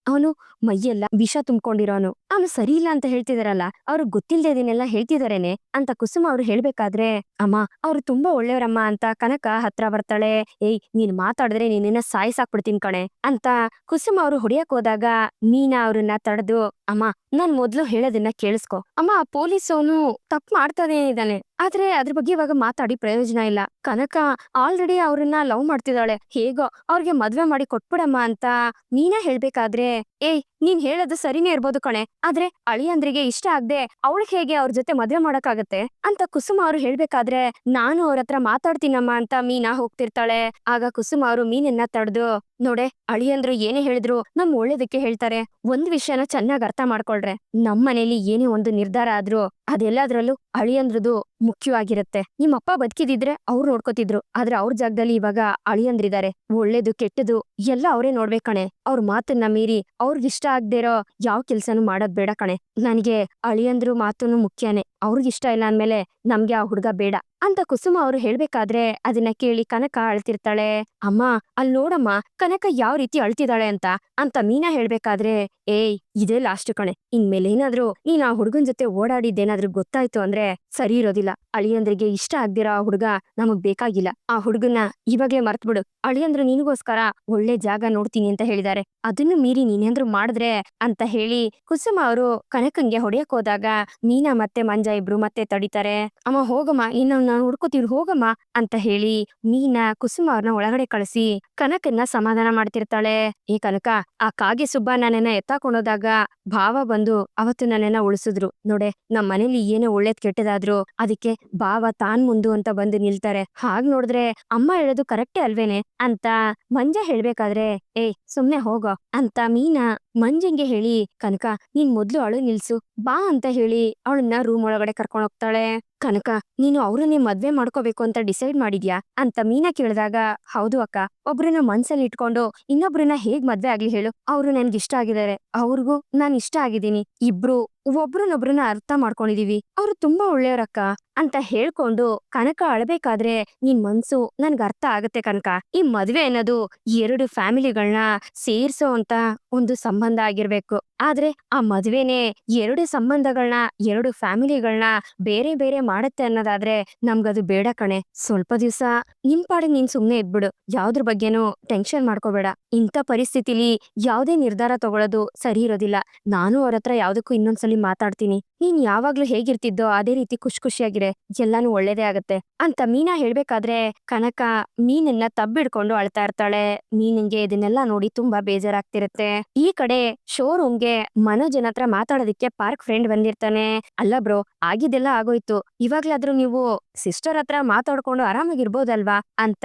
Speaker 1: ಅವನು ಮೈಯೆಲ್ಲ ವಿಷ ತುಂಬ್ಕೊಂಡಿರೋನು. ಅವನು ಸರಿ ಇಲ್ಲ ಅಂತ ಹೇಳ್ತಿದಾರಲ್ಲ ಅವ್ರು ಗೊತ್ತಿಲ್ದೆ ಇದನ್ನೆಲ್ಲ ಹೇಳ್ತಿದಾರೇನೆ ಅಂತ ಕುಸುಮ ಅವ್ರು ಹೇಳ್ಬೇಕಾದ್ರೆ, ಅಮ್ಮ, ಅವ್ರು ತುಂಬಾ ಒಳ್ಳೆಯವರಮ್ಮ ಅಂತ ಕನಕ ಹತ್ರ ಬರ್ತಾಳೆ. ಏಯ್, ನೀನ್ ಮಾತಾಡಿದ್ರೆ ನೀನಿನ್ನ ಸಾಯಿಸಾಕ್ಬಿಡ್ತೀನಿ ಕಣೆ ಅಂತ ಕುಸುಮ ಅವ್ರು ಹೊಡಿಯಕ್ ಹೋದಾಗ ಮೀನಾ ಅವ್ರನ್ನ ತಡೆದು ಅಮ್ಮ, ನಾನ್ ಮೊದ್ಲು ಹೇಳೋದನ್ನ ಕೇಳಿಸ್ಕೊ. ಅಮ್ಮ ಪೊಲೀಸ್ ಅವನು ತಪ್ಪು ಮಾಡ್ತಾನೆ ಇದ್ದಾನೆ. ಆದ್ರೆ ಅದ್ರ ಬಗ್ಗೆ ಇವಾಗ ಮಾತಾಡಿ ಪ್ರಯೋಜನ ಇಲ್ಲ. ಕನಕ ಆಲ್ರೆಡಿ ಅವ್ರನ್ನ ಲವ್ ಮಾಡ್ತಿದ್ದಾಳೆ. ಹೇಗೋ ಅವ್ರಿಗೆ ಮದ್ವೆ ಮಾಡಿ ಕೊಟ್ಬಿಡಮ್ಮ ಅಂತ ನೀನೇ ಹೇಳ್ಬೇಕಾದ್ರೆ, ಏಯ್ ನೀನ್ ಹೇಳೋದು ಸರಿನೇ ಇರ್ಬೋದು ಕಣೆ. ಆದ್ರೆ ಅಳಿಯಂದ್ರಿಗೆ ಇಷ್ಟ ಆಗದೆ ಅವಳಿಗೆ ಹೇಗೆ ಅವ್ರ ಜೊತೆ ಮದ್ವೆ ಮಾಡಕ್ಕಾಗತ್ತೆ ಅಂತ ಕುಸುಮ ಅವ್ರು ಹೇಳ್ಬೇಕಾದ್ರೆ ನಾನು ಅವ್ರ ಹತ್ರ ಮಾತಾಡ್ತೀನಮ್ಮ ಅಂತ ಮೀನಾ ಹೋಗ್ತಿರ್ತಾಳೆ. ಆಗ ಕುಸುಮ ಅವರು ಮೀನನ್ನ ತಡೆದು, ನೋಡೆ ಅಳಿಯಂದ್ರು ಏನೇ ಹೇಳಿದ್ರು ನಮ್ ಒಳ್ಳೇದಕ್ಕೆ ಹೇಳ್ತಾರೆ. ಒಂದ್ ವಿಷಯನ ಚೆನ್ನಾಗ್ ಅರ್ಥ ಮಾಡ್ಕೊಳ್ರೆ. ನಮ್ಮನೇಲಿ ಏನೇ ಒಂದು ನಿರ್ಧಾರ ಆದ್ರೂ ಅದೆಲ್ಲದ್ರಲ್ಲೂ ಅಳಿಯಂದ್ರದು ಮುಖ್ಯವಾಗಿರುತ್ತೆ. ನಿಮ್ಮಪ್ಪ ಬದುಕಿದಿದ್ರೆ ಅವ್ರು ನೋಡ್ಕೋತಿದ್ರು. ಆದ್ರೆ ಅವ್ರ ಜಾಗದಲ್ಲಿ ಇವಾಗ ಅಳಿಯಂದ್ರಿದ್ದಾರೆ ಒಳ್ಳೇದು, ಕೆಟ್ಟದು ಎಲ್ಲ ಅವರೇ ನೋಡ್ಬೇಕ್ ಕಣೆ. ಅವ್ರ ಮಾತನ್ನ ಮೀರಿ ಅವ್ರಿಗಿಷ್ಟ ಆಗದೆ ಇರೋ ಯಾವ ಕೆಲ್ಸನೂ ಮಾಡೋದ್ ಬೇಡ ಕಣೆ. ನನಗೆ ಅಳಿಯಂದ್ರು ಮಾತುನು ಮುಖ್ಯನೇ. ಅವ್ರಿಗಿಷ್ಟ ಇಲ್ಲ ಅಂದ್ಮೇಲೆ ನಮ್ಗೆ ಆ ಹುಡ್ಗ ಬೇಡ ಅಂತ ಕುಸುಮ ಅವ್ರು ಹೇಳ್ಬೇಕಾದ್ರೆ ಅದನ್ನ ಕೇಳಿ ಕನಕ ಅಳ್ತಿರ್ತಾಳೆ. ಅಮ್ಮ ಅಲ್ ನೋಡಮ್ಮ, ಕನಕ ಯಾವ ರೀತಿ ಅಳ್ತಿದಾಳೆ ಅಂತ? ಅಂತ ಮೀನಾ ಹೇಳ್ಬೇಕಾದ್ರೆ ಏಯ್, ಇದೇ ಲಾಸ್ಟ್ ಕಣೆ. ಇನ್ಮೇಲೆ ಏನಾದ್ರೂ ನೀನ್ ಆ ಹುಡುಗನ್ ಜೊತೆ ಓಡಾಡಿದ್ದೇನಾದ್ರೂ ಗೊತ್ತಾಯ್ತು ಅಂದ್ರೆ ಸರಿ ಇರೋದಿಲ್ಲ. ಅಳಿಯಂದ್ರಿಗೆ ಇಷ್ಟ ಆಗ್ದಿರೋ ಆ ಹುಡುಗ ನಮಗ್ ಬೇಕಾಗಿಲ್ಲ. ಆ ಹುಡುಗನ ಇವಾಗ್ಲೇ ಮರ್ತ್ಬಿಡು. ಅಳಿಯಂದ್ರು ನಿನಗೋಸ್ಕರ ಒಳ್ಳೆ ಜಾಗ ನೋಡ್ತೀನಿ ಅಂತ ಹೇಳಿದಾರೆ. ಅದನ್ನು ಮೀರಿ ನೀನೇಂದ್ರು ಮಾಡಿದ್ರೆ ಅಂತ ಹೇಳಿ ಕುಸುಮ ಅವರು ಕನಕಂಗೆ ಹೊಡೆಯಕ್ ಹೋದಾಗ ಮೀನಾ ಮತ್ತೆ ಮಂಜ ಇಬ್ರು ಮತ್ತೆ ತಡಿತಾರೆ. ಅಮ್ಮ ಹೋಗಮ್ಮ, ಇನ್ನು ನಾನು ಹುಡ್ಕೋತೀವಿ, ಹೋಗಮ್ಮ ಅಂತ ಹೇಳಿ ಮೀನಾ ಕುಸುಮ ಅವ್ರನ್ನ ಒಳಗಡೆ ಕಳಿಸಿ ಕನಕನ್ನ ಸಮಾಧಾನ ಮಾಡ್ತಿರ್ತಾಳೆ. ಏ ಕನಕ, ಆ ಕಾಗೆ ಸುಬ್ಬ ನನ್ನನ್ನ ಎತ್ತಾಕೊಂಡೋದಾಗ ಭಾವ ಬಂದು ಅವತ್ತು ನನ್ನನ್ನ ಉಳಿಸಿದ್ರು. ನೋಡೆ, ನಮ್ ಮನೇಲಿ ಏನೇ ಒಳ್ಳೇದ್ ಕೆಟ್ಟದಾದ್ರು ಅದಕ್ಕೆ ಭಾವ ತಾನ್ ಮುಂದು ಅಂತ ಬಂದು ನಿಲ್ತಾರೆ. ಹಾಗ್ ನೋಡಿದ್ರೆ ಅಮ್ಮ ಹೇಳೋದು ಕರೆಕ್ಟೇ ಅಲ್ವೇನೆ? ಅಂತ ಮಂಜ ಹೇಳ್ಬೇಕಾದ್ರೆ, ಏ, ಸುಮ್ನೆ ಹೋಗೋ ಅಂತ ಮೀನಾ ಮಂಜಂಗೆ ಹೇಳಿ, ಕನಕ, ನೀನ್ ಮೊದ್ಲು ಅಳು ನಿಲ್ಸು, ಬಾ ಅಂತ ಹೇಳಿ ಅವಳನ್ನ ರೂಮ್ ಒಳಗಡೆ ಕರ್ಕೊಂಡ್ ಹೋಗ್ತಾಳೆ. ಕನಕ, ನೀನು ಅವ್ರನ್ನೇ ಮದ್ವೆ ಮಾಡ್ಕೋಬೇಕು ಅಂತ ಡಿಸೈಡ್ ಮಾಡಿದ್ಯಾ? ಅಂತ ಮೀನಾ ಕೇಳಿದಾಗ, ಹೌದು ಅಕ್ಕ, ಒಬ್ರನ್ನ ಮನ್ಸಲ್ಲಿ ಇಟ್ಕೊಂಡು ಇನ್ನೊಬ್ರನ್ನ ಹೇಗ್ ಮದ್ವೆ ಆಗ್ಲಿ ಹೇಳು, ಅವ್ರು ನನ್ಗೆ ಇಷ್ಟ ಆಗಿದ್ದಾರೆ. ಅವ್ರಿಗೂ ನಾನ್ ಇಷ್ಟ ಆಗಿದ್ದೀನಿ. ಇಬ್ರು ಒಬ್ರನ್ನೊಬ್ರನ್ನ ಅರ್ಥ ಮಾಡ್ಕೊಂಡಿದೀವಿ. ಅವ್ರು ತುಂಬಾ ಒಳ್ಳೆಯವರಕ್ಕ. ಅಂತ ಹೇಳ್ಕೊಂಡು ಕನಕ ಅಳ್ಬೇಕಾದ್ರೆ ನಿನ್ ಮನ್ಸು ನನ್ಗ ಅರ್ಥ ಆಗತ್ತೆ ಕನಕ. ಈ ಮದ್ವೆ ಅನ್ನೋದು ಎರಡು ಫ್ಯಾಮಿಲಿಗಳನ್ನ ಸೇರ್ಸೋ ಅಂತ ಒಂದು ಸಂಬಂಧ ಆಗಿರ್ಬೇಕು. ಆದ್ರೆ ಆ ಮದ್ವೆನೆ ಎರಡು ಸಂಬಂಧಗಳನ್ನ ಎರಡು ಫ್ಯಾಮಿಲಿಗಳನ್ನ ಬೇರೆ ಬೇರೆ ಮಾಡತ್ತೆ ಅನ್ನೋದಾದ್ರೆ ನಮ್ಗದು ಬೇಡ ಕಣೆ. ಸ್ವಲ್ಪ ದಿವ್ಸ ನಿಮ್ ಪಾಡಿಗೆ ನೀನ್ ಸುಮ್ನೆ ಇದ್ಬಿಡು. ಯಾವ್ದ್ರ ಬಗ್ಗೆನೂ ಟೆನ್ಷನ್ ಮಾಡ್ಕೋಬೇಡ. ಇಂಥ ಪರಿಸ್ಥಿತಿಲಿ ಯಾವ್ದೇ ನಿರ್ಧಾರ ತಗೊಳ್ಳೋದು ಸರಿ ಇರೋದಿಲ್ಲ. ನಾನು ಅವ್ರ ಹತ್ರ ಯಾವ್ದಕ್ಕೂ ಇನ್ನೊಂದ್ಸಲಿ ಮಾತಾಡ್ತೀನಿ. ನೀನ್ ಯಾವಾಗ್ಲೂ ಹೇಗಿರ್ತಿದ್ದೋ ಅದೇ ರೀತಿ ಖುಷಿ ಖುಷಿಯಾಗಿರೆ. ಎಲ್ಲಾನು ಒಳ್ಳೇದೇ ಆಗತ್ತೆ. ಅಂತ ಮೀನಾ ಹೇಳ್ಬೇಕಾದ್ರೆ, ಕನಕ ಮೀನನ್ನ ತಬ್ಬಿಡ್ಕೊಂಡು ಅಳ್ತಾ ಇರ್ತಾಳೆ. ಮೀನಿಂಗೆ ಇದನ್ನೆಲ್ಲ ನೋಡಿ ತುಂಬಾ ಬೇಜಾರಾಗ್ತಿರತ್ತೆ. ಈ ಕಡೆ ಶೋರೂಮ್ಗೆ ಮನೋಜನ ಹತ್ರ ಮಾತಾಡೋದಿಕ್ಕೆ ಪಾರ್ಕ್ ಫ್ರೆಂಡ್ ಬಂದಿರ್ತಾನೆ. ಅಲ್ಲ ಬ್ರೋ, ಆಗಿದ್ದೆಲ್ಲ ಆಗೋಯ್ತು. ಇವಾಗ್ಲಾದ್ರೂ ನೀವು ಸಿಸ್ಟರ್ ಹತ್ರ ಮಾತಾಡ್ಕೊಂಡು ಆರಾಮಾಗಿರ್ಬೋದಲ್ವಾ ಅಂತ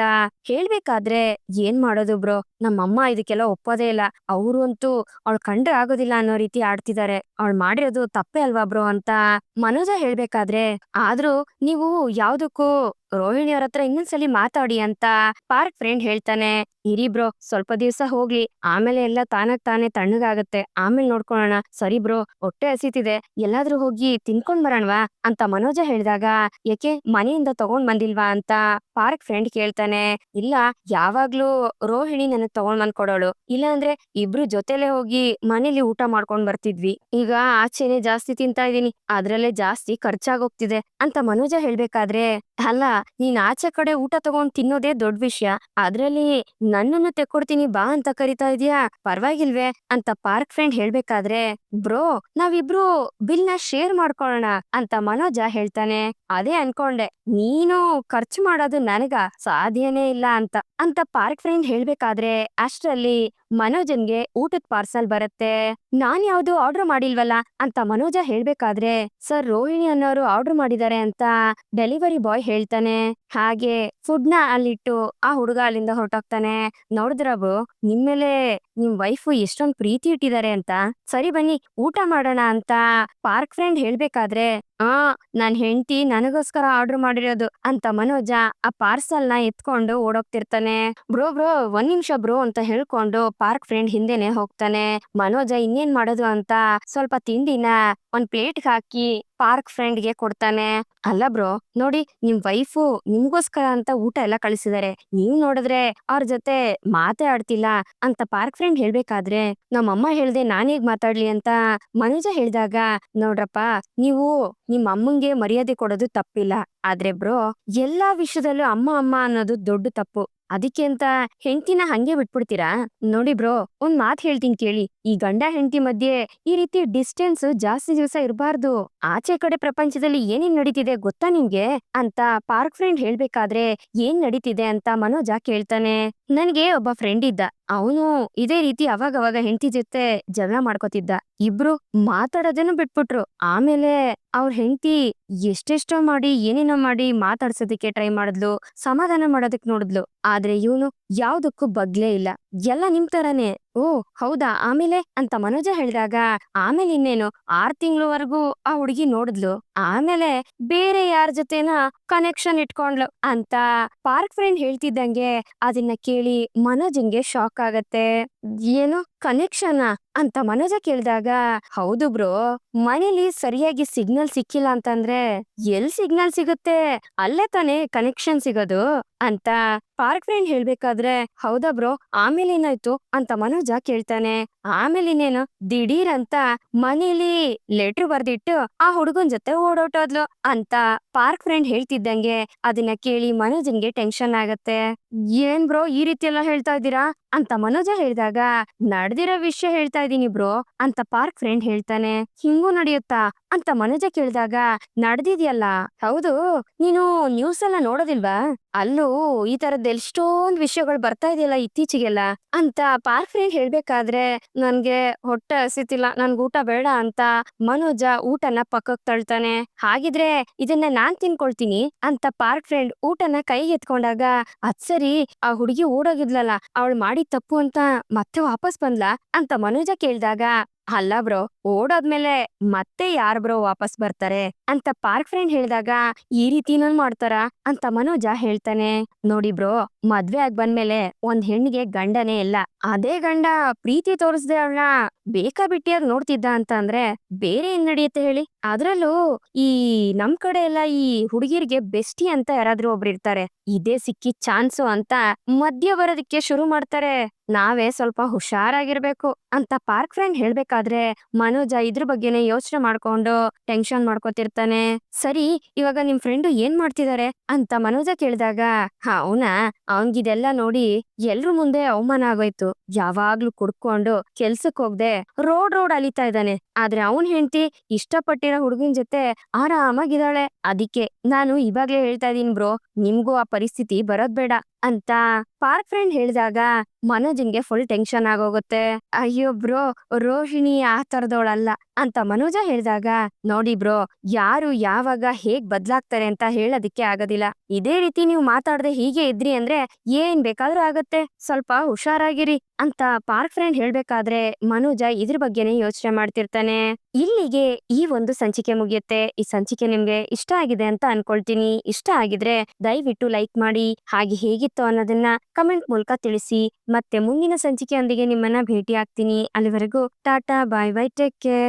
Speaker 1: ಹೇಳ್ಬೇಕಾದ್ರೆ ಏನ್ ಮಾಡೋದು ಬ್ರೋ? ನಮ್ಮಮ್ಮ ಇದಕ್ಕೆಲ್ಲ ಒಪ್ಪೋದೇ ಇಲ್ಲ. ಅವ್ರು ಅಂತೂ ಅವಳು ಕಂಡ್ರೆ ಆಗೋದಿಲ್ಲ ಅನ್ನೋ ರೀತಿ ಆಡ್ತಿದ್ದಾರೆ ಅವಳು ಮಾಡಿರೋದು ತಪ್ಪೇ ಅಲ್ವಾ ಬ್ರೋ ಅಂತ ಮನೋಜ ಹೇಳ್ಬೇಕಾದ್ರೆ, ಆದ್ರೂ ನೀವು ಯಾವ್ದಕ್ಕೂ ರೋಹಿಣಿ ಅವ್ರ ಹತ್ರ ಇನ್ನೊಂದ್ಸಲಿ ಮಾತಾಡಿ ಅಂತ ಪಾರ್ಕ್ ಫ್ರೆಂಡ್ ಹೇಳ್ತಾನೆ, ಇರಿ ಬ್ರೋ, ಸ್ವಲ್ಪ ದಿವ್ಸ ಹೋಗ್ಲಿ, ಆಮೇಲೆ ಎಲ್ಲ ತಾನಾಗ್ ತಾನೇ ತಣ್ಣಗಾಗತ್ತೆ, ಆಮೇಲೆ ನೋಡ್ಕೊಳೋಣ, ಸರಿ ಬ್ರೋ, ಹೊಟ್ಟೆ ಹಸಿತಿದೆ, ಎಲ್ಲಾದ್ರೂ ಹೋಗಿ ತಿನ್ಕೊಂಡ್ ಬರೋಣವಾ? ಅಂತ ಮನೋಜ ಹೇಳಿದಾಗ ಯಾಕೆ ಮನೆಯಿಂದ ತಗೊಂಡ್ ಬಂದಿಲ್ವಾ? ಅಂತ ಪಾರ್ಕ್ ಫ್ರೆಂಡ್ ಕೇಳ್ತಾನೆ, ಇಲ್ಲ, ಯಾವಾಗ್ಲೂ ರೋಹಿಣಿ ನನಗ್ ತಗೊಂಡ್ ಬಂದ್ ಕೊಡೋಳು ಇಲ್ಲ ಅಂದ್ರೆ ಇಬ್ರು ಜೊತೆಲೆ ಹೋಗಿ ಮನೇಲಿ ಊಟ ಮಾಡ್ಕೊಂಡ್ ಬರ್ತಿದ್ವಿ. ಈಗ ಆಚೆನೆ ಜಾಸ್ತಿ ತಿಂತಾ ಇದೀನಿ ಅದ್ರಲ್ಲೇ ಜಾಸ್ತಿ ಖರ್ಚಾಗೋಗ್ತಿದೆ ಅಂತ ಮನೋಜ ಹೇಳ್ಬೇಕಾದ್ರೆ, ಅಲ್ಲ ನೀನ್ ಆಚೆ ಕಡೆ ಊಟ ತಗೊಂಡ್ ತಿನ್ನೋದೇ ದೊಡ್ಡ ವಿಷಯ. ಅದ್ರಲ್ಲಿ ನನ್ನನ್ನು ತೆಕ್ಕೊಡ್ತೀನಿ ಬಾ ಅಂತ ಕರಿತಾ ಇದೀಯಾ? ಪರವಾಗಿಲ್ವೇ ಅಂತ ಪಾರ್ಕ್ ಫ್ರೆಂಡ್ ಹೇಳ್ಬೇಕಾದ್ರೆ, ಬ್ರೋ, ನಾವಿಬ್ರು ಬಿಲ್ನ ಶೇರ್ ಮಾಡ್ಕೊಳ್ಳೋಣ ಅಂತ ಮನೋಜ ಹೇಳ್ತಾನೆ. ಅದೇ ಅನ್ಕೊಂಡೆ, ನೀನು ಖರ್ಚು ಮಾಡೋದು ನನಗ ಸಾಧ್ಯನೇ ಇಲ್ಲ ಅಂತ. ಅಂತ ಪಾರ್ಕ್ ಫ್ರೆಂಡ್ ಹೇಳ್ಬೇಕಾದ್ರೆ, ಅಷ್ಟ್ರಲ್ಲಿ ಮನೋಜನ್ಗೆ ಊಟದ ಪಾರ್ಸಲ್ ಬರುತ್ತೆ. ನಾನ್ ಯಾವ್ದು ಆರ್ಡರ್ ಮಾಡಿಲ್ವಲ್ಲ? ಅಂತ ಮನೋಜ ಹೇಳ್ಬೇಕಾದ್ರೆ, ಸರ್, ರೋಹಿಣಿ ಅನ್ನೋರು ಆರ್ಡರ್ ಮಾಡಿದ್ದಾರೆ ಅಂತ ಡೆಲಿವರಿ ಬಾಯ್ ಹೇಳ್ತಾನೆ. ಹಾಗೆ ಫುಡ್ನ ಅಲ್ಲಿಟ್ಟು ಆ ಹುಡುಗ ಅಲ್ಲಿಂದ ಹೊರಟೋಗ್ತಾನೆ. ನೋಡಿದ್ರಬು ನಿಮ್ಮೇಲೆ ನಿಮ್ ವೈಫ್ ಎಷ್ಟೊಂದ್ ಪ್ರೀತಿ ಇಟ್ಟಿದ್ದಾರೆ ಅಂತ. ಸರಿ ಬನ್ನಿ, ಊಟ ಮಾಡೋಣ ಅಂತ ಪಾರ್ಕ್ ಫ್ರೆಂಡ್ ಹೇಳ್ಬೇಕಾದ್ರೆ, ಆ, ನನ್ ಹೆಂಡತಿ ನನಗೋಸ್ಕರ ಆರ್ಡರ್ ಮಾಡಿರೋದು. ಅಂತ ಮನೋಜ ಆ ಪಾರ್ಸಲ್ನ ಎತ್ಕೊಂಡು ಓಡೋಗ್ತಿರ್ತಾನೆ. ಬ್ರೋ ಬ್ರೋ, ಒಂದ್ ನಿಮಿಷ ಬ್ರೋ ಅಂತ ಹೇಳ್ಕೊಂಡು ಪಾರ್ಕ್ ಫ್ರೆಂಡ್ ಹಿಂದೆನೆ ಹೋಗ್ತಾನೆ. ಮನೋಜ ಇನ್ನೇನ್ ಮಾಡೋದು ಅಂತ ಸ್ವಲ್ಪ ತಿಂಡಿನ ಒಂದ್ ಪ್ಲೇಟ್ ಹಾಕಿ ಪಾರ್ಕ್ ಫ್ರೆಂಡ್ಗೆ ಕೊಡ್ತಾನೆ. ಅಲ್ಲ ಬ್ರೋ, ನೋಡಿ ನಿಮ್ ವೈಫು ನಿಮ್ಗೋಸ್ಕರ ಅಂತ ಊಟ ಎಲ್ಲ ಕಳಿಸಿದಾರೆ. ನೀವ್ ನೋಡಿದ್ರೆ ಅವ್ರ ಜೊತೆ ಮಾತೇ ಆಡ್ತಿಲ್ಲ. ಅಂತ ಪಾರ್ಕ್ ಫ್ರೆಂಡ್ ಹೇಳ್ಬೇಕಾದ್ರೆ, ನಮ್ಮಮ್ಮ ಹೇಳ್ದೆ ನಾನೀಗ್ ಮಾತಾಡ್ಲಿ ಅಂತ ಮನುಜ ಹೇಳ್ದಾಗ, ನೋಡ್ರಪ್ಪ, ನೀವು ನಿಮ್ ಅಮ್ಮಂಗೆ ಮರ್ಯಾದೆ ಕೊಡೋದು ತಪ್ಪಿಲ್ಲ. ಆದ್ರೆ ಬ್ರೋ, ಎಲ್ಲಾ ವಿಷಯದಲ್ಲೂ ಅಮ್ಮ ಅಮ್ಮ ಅನ್ನೋದು ದೊಡ್ಡ ತಪ್ಪು. ಅದಕ್ಕೆ ಅಂತ ಹೆಂಡ್ತಿನ ಹಂಗೆ ಬಿಟ್ಬಿಡ್ತೀರಾ? ನೋಡಿ ಬ್ರೋ, ಒಂದ್ ಮಾತ್ ಹೇಳ್ತೀನಿ ಕೇಳಿ. ಈ ಗಂಡ ಹೆಂಡತಿ ಮಧ್ಯೆ ಈ ರೀತಿ ಡಿಸ್ಟೆನ್ಸ್ ಜಾಸ್ತಿ ದಿವಸ ಇರಬಾರ್ದು. ಆಚೆ ಕಡೆ ಪ್ರಪಂಚದಲ್ಲಿ ಏನೇನ್ ನಡೀತಿದೆ ಗೊತ್ತಾ ನಿಮ್ಗೆ ಅಂತ ಪಾರ್ಕ್ ಫ್ರೆಂಡ್ ಹೇಳ್ಬೇಕಾದ್ರೆ ಏನ್ ನಡೀತಿದೆ ಅಂತ ಮನೋಜ ಕೇಳ್ತಾನೆ. ನನ್ಗೆ ಒಬ್ಬ ಫ್ರೆಂಡ್ ಇದ್ದ. ಅವನು ಇದೇ ರೀತಿ ಅವಾಗ ಅವಾಗ ಹೆಂಡತಿ ಜೊತೆ ಜಗಳ ಮಾಡ್ಕೋತಿದ್ದ. ಇಬ್ರು ಮಾತಾಡೋದನ್ನು ಬಿಟ್ಬಿಟ್ರು. ಆಮೇಲೆ ಅವ್ರ ಹೆಂಡತಿ ಎಷ್ಟೆಷ್ಟೋ ಮಾಡಿ, ಏನೇನೋ ಮಾಡಿ ಮಾತಾಡ್ಸೋದಕ್ಕೆ ಟ್ರೈ ಮಾಡಿದ್ಲು, ಸಮಾಧಾನ ಮಾಡೋದಕ್ ನೋಡಿದ್ಲು. ಆದ್ರೆ ಇವನು ಯಾವ್ದಕ್ಕೂ ಬಗ್ಲೇ ಇಲ್ಲ. ಎಲ್ಲ ನಿಮ್ ತರಾನೇ. ಓ, ಹೌದಾ? ಆಮೇಲೆ ಅಂತ ಮನೋಜ ಹೇಳಿದಾಗ, ಆಮೇಲೆ ಇನ್ನೇನು? ಆರ್ ತಿಂಗಳವರೆಗೂ ಆ ಹುಡುಗಿ ನೋಡಿದ್ಲು. ಆಮೇಲೆ ಬೇರೆ ಯಾರ ಜೊತೆನ ಕನೆಕ್ಷನ್ ಇಟ್ಕೊಂಡ್ಲು ಅಂತ ಪಾರ್ಕ್ ಫ್ರೆಂಡ್ ಹೇಳ್ತಿದ್ದಂಗೆ, ಅದನ್ನ ಕೇಳಿ ಮನೋಜಂಗೆ ಶಾಕ್ ಆಗತ್ತೆ. ಏನು? ಕನೆಕ್ಷನ್ ಅಂತ ಮನೋಜ ಕೇಳಿದಾಗ, ಹೌದು ಬ್ರೋ, ಮನೇಲಿ ಸರಿಯಾಗಿ ಸಿಗ್ನಲ್ ಸಿಕ್ಕಿಲ್ಲ ಅಂತಂದ್ರೆ ಎಲ್ ಸಿಗ್ನಲ್ ಸಿಗುತ್ತೆ? ಅಲ್ಲೇ ತಾನೇ ಕನೆಕ್ಷನ್ ಸಿಗೋದು? ಅಂತ ಪಾರ್ಕ್ ಫ್ರೆಂಡ್ ಹೇಳ್ಬೇಕಾದ್ರೆ, ಹೌದಾ ಬ್ರೋ, ಆಮೇಲೆ ಏನಾಯ್ತು? ಅಂತ ಮನೋಜ ಕೇಳ್ತಾನೆ. ಆಮೇಲೆ ಇನ್ನೇನು, ದಿಢೀರ್ ಅಂತ ಮನೇಲಿ ಲೆಟರ್ ಬರ್ದಿಟ್ಟು ಆ ಹುಡುಗನ್ ಜೊತೆ ಓಡೋಟೋದ್ಲು ಅಂತ ಪಾರ್ಕ್ ಫ್ರೆಂಡ್ ಹೇಳ್ತಿದ್ದಂಗೆ, ಅದನ್ನ ಕೇಳಿ ಮನೋಜನ್ಗೆ ಟೆನ್ಷನ್ ಆಗತ್ತೆ. ಏನ್ ಬ್ರೋ ಈ ರೀತಿ ಎಲ್ಲ ಹೇಳ್ತಾ ಇದ್ದೀರಾ? ಅಂತ ಮನೋಜ ಹೇಳಿದಾಗ ನಡೆದಿರೋ ವಿಷಯ ಹೇಳ್ತಾ ಇದೀನಿ ಬ್ರೋ ಅಂತ ಪಾರ್ಕ್ ಫ್ರೆಂಡ್ ಹೇಳ್ತಾನೆ. ಹಿಂಗೂ ನಡೆಯುತ್ತಾ? ಅಂತ ಮನೋಜ ಕೇಳಿದಾಗ, ನಡೆದಿದ್ಯಲ್ಲ, ಹೌದು, ನೀನು ನ್ಯೂಸ್ ಎಲ್ಲ ನೋಡೋದಿಲ್ವಾ? ಅಲ್ಲೂ ಈ ತರದ್ ಎಷ್ಟೊಂದ್ ವಿಷಯಗಳು ಬರ್ತಾ ಇದೆಯಲ್ಲ ಇತ್ತೀಚೆಗೆಲ್ಲ? ಅಂತ ಪಾರ್ಕ್ ಫ್ರೆಂಡ್ ಹೇಳ್ಬೇಕಾದ್ರೆ, ನನ್ಗೆ ಹೊಟ್ಟೆ ಹಸಿತಿಲ್ಲ, ನನ್ಗೆ ಊಟ ಬೇಡ ಅಂತ ಮನೋಜ ಊಟನ ಪಕ್ಕಕ್ ತಳ್ತಾನೆ. ಹಾಗಿದ್ರೆ ಇದನ್ನ ನಾನ್ ತಿನ್ಕೊಳ್ತೀನಿ ಅಂತ ಪಾರ್ಕ್ ಫ್ರೆಂಡ್ ಊಟನ ಕೈಗೆ ಎತ್ಕೊಂಡಾಗ, ಅದ್ ಸರಿ, ಆ ಹುಡುಗಿ ಓಡೋಗಿದ್ಲಲ್ಲ, ಅವಳು ಮಾಡಿದ ತಪ್ಪು ಅಂತ ಮತ್ತೆ ವಾಪಸ್ ಬಂದ್ಲಾ? ಅಂತ ಮನೋಜ ಕೇಳ್ದಾಗ ಅಲ್ಲ ಬ್ರೋ, ಓಡೋದ್ಮೇಲೆ ಮತ್ತೆ ಯಾರ್ ಬ್ರೋ ವಾಪಸ್ ಬರ್ತಾರೆ? ಅಂತ ಪಾರ್ಕ್ ಫ್ರೆಂಡ್ ಹೇಳಿದಾಗ ಈ ರೀತಿನೂ ಮಾಡ್ತಾರ? ಅಂತ ಮನೋಜ ಹೇಳ್ತಾನೆ. ನೋಡಿ ಬ್ರೋ ಮದ್ವೆ ಆಗ್ ಬಂದ್ಮೇಲೆ ಒಂದ್ ಹೆಣ್ಣಿಗೆ ಗಂಡನೇ ಇಲ್ಲ. ಅದೇ ಗಂಡ ಪ್ರೀತಿ ತೋರಿಸ್ದೆ ಅವಳನ್ನ ಬೇಕಾ ಬಿಟ್ಟಿಯಾಗಿ ನೋಡ್ತಿದ್ದ ಅಂತ ಅಂದ್ರೆ ಬೇರೆ ಏನ್ ನಡೆಯುತ್ತೆ ಹೇಳಿ? ಅದ್ರಲ್ಲೂ ಈ ನಮ್ ಕಡೆ ಎಲ್ಲ ಈ ಹುಡುಗಿರ್ಗೆ ಬೆಸ್ಟಿ ಅಂತ ಯಾರಾದ್ರೂ ಒಬ್ರು ಇರ್ತಾರೆ. ಇದೇ ಸಿಕ್ಕಿ ಚಾನ್ಸು ಅಂತ ಮದ್ಯ ಬರೋದಕ್ಕೆ ಶುರು ಮಾಡ್ತಾರೆ. ನಾವೇ ಸ್ವಲ್ಪ ಹುಷಾರಾಗಿರ್ಬೇಕು ಅಂತ ಪಾರ್ಕ್ ಫ್ರೆಂಡ್ ಹೇಳ್ಬೇಕಾದ್ರೆ ಮನೋಜ ಇದ್ರ ಬಗ್ಗೆನೇ ಯೋಚನೆ ಮಾಡ್ಕೊಂಡು ಟೆನ್ಷನ್ ಮಾಡ್ಕೊತಿರ್ತಾನೆ. ಸರಿ, ಇವಾಗ ನಿಮ್ ಫ್ರೆಂಡು ಏನ್ ಮಾಡ್ತಿದಾರೆ? ಅಂತ ಮನೋಜ ಕೇಳಿದಾಗ ಅವನಾ ಅವನ್ಗಿದೆಲ್ಲ ನೋಡಿ ಎಲ್ರ ಮುಂದೆ ಅವಮಾನ ಆಗೋಯ್ತು. ಯಾವಾಗ್ಲೂ ಕುಡ್ಕೊಂಡು ಕೆಲ್ಸಕ್ ಹೋಗ್ದೆ ರೋಡ್ ರೋಡ್ ಅಲಿತಾ ಇದ್ದಾನೆ. ಆದ್ರೆ ಅವನ್ ಹೆಂಡತಿ ಇಷ್ಟಪಟ್ಟಿರೋ ಹುಡುಗನ್ ಜೊತೆ ಆರಾಮಾಗಿದ್ದಾಳೆ. ಅದಕ್ಕೆ ನಾನು ಇವಾಗ್ಲೇ ಹೇಳ್ತಾ ಇದೀನಿ ಬ್ರೋ, ನಿಮ್ಗೂ ಆ ಪರಿಸ್ಥಿತಿ ಬರೋದ್ ಬೇಡ ಅಂತ ಪಾರ್ಕ್ ಫ್ರೆಂಡ್ ಹೇಳಿದಾಗ ಮನೋಜಿಂಗೆ ಫುಲ್ ಟೆನ್ಷನ್ ಆಗೋಗುತ್ತೆ. ಅಯ್ಯೋ ಬ್ರೋ, ರೋಹಿಣಿ ಆ ತರದವಳಲ್ಲ ಅಂತ ಮನೋಜ ಹೇಳಿದಾಗ, ನೋಡಿ ಬ್ರೋ, ಯಾರು ಯಾವಾಗ ಹೇಗ್ ಬದ್ಲಾಗ್ತಾರೆ ಅಂತ ಹೇಳೋದಿಕ್ಕೆ ಆಗೋದಿಲ್ಲ. ಇದೇ ರೀತಿ ನೀವು ಮಾತಾಡದೆ ಹೀಗೆ ಇದ್ರಿ ಅಂದ್ರೆ ಏನ್ ಬೇಕಾದ್ರೂ ಆಗತ್ತೆ. ಸ್ವಲ್ಪ ಹುಷಾರಾಗಿರಿ. ಅಂತ ಪಾರ್ಕ್ ಫ್ರೆಂಡ್ ಹೇಳ್ಬೇಕಾದ್ರೆ ಮನೋಜ ಇದ್ರ ಬಗ್ಗೆನೇ ಯೋಚನೆ ಮಾಡ್ತಿರ್ತಾನೆ. ಇಲ್ಲಿಗೆ ಈ ಒಂದು ಸಂಚಿಕೆ ಮುಗಿಯುತ್ತೆ. ಈ ಸಂಚಿಕೆ ನಿಮ್ಗೆ ಇಷ್ಟ ಆಗಿದೆ ಅಂತ ಅನ್ಕೊಳ್ತೀನಿ. ಇಷ್ಟ ಆಗಿದ್ರೆ ದಯವಿಟ್ಟು ಲೈಕ್ ಮಾಡಿ. ಹಾಗೆ ಹೇಗಿತ್ತು ಅನ್ನೋದನ್ನ ಕಮೆಂಟ್ ಮೂಲಕ ತಿಳಿಸಿ. ಮತ್ತೆ ಮುಂದಿನ ಸಂಚಿಕೆಯೊಂದಿಗೆ ನಿಮ್ಮನ್ನ ಭೇಟಿ ಆಗ್ತೀನಿ ಅಲ್ಲಿವರೆಗೂ tata, bye bye take care.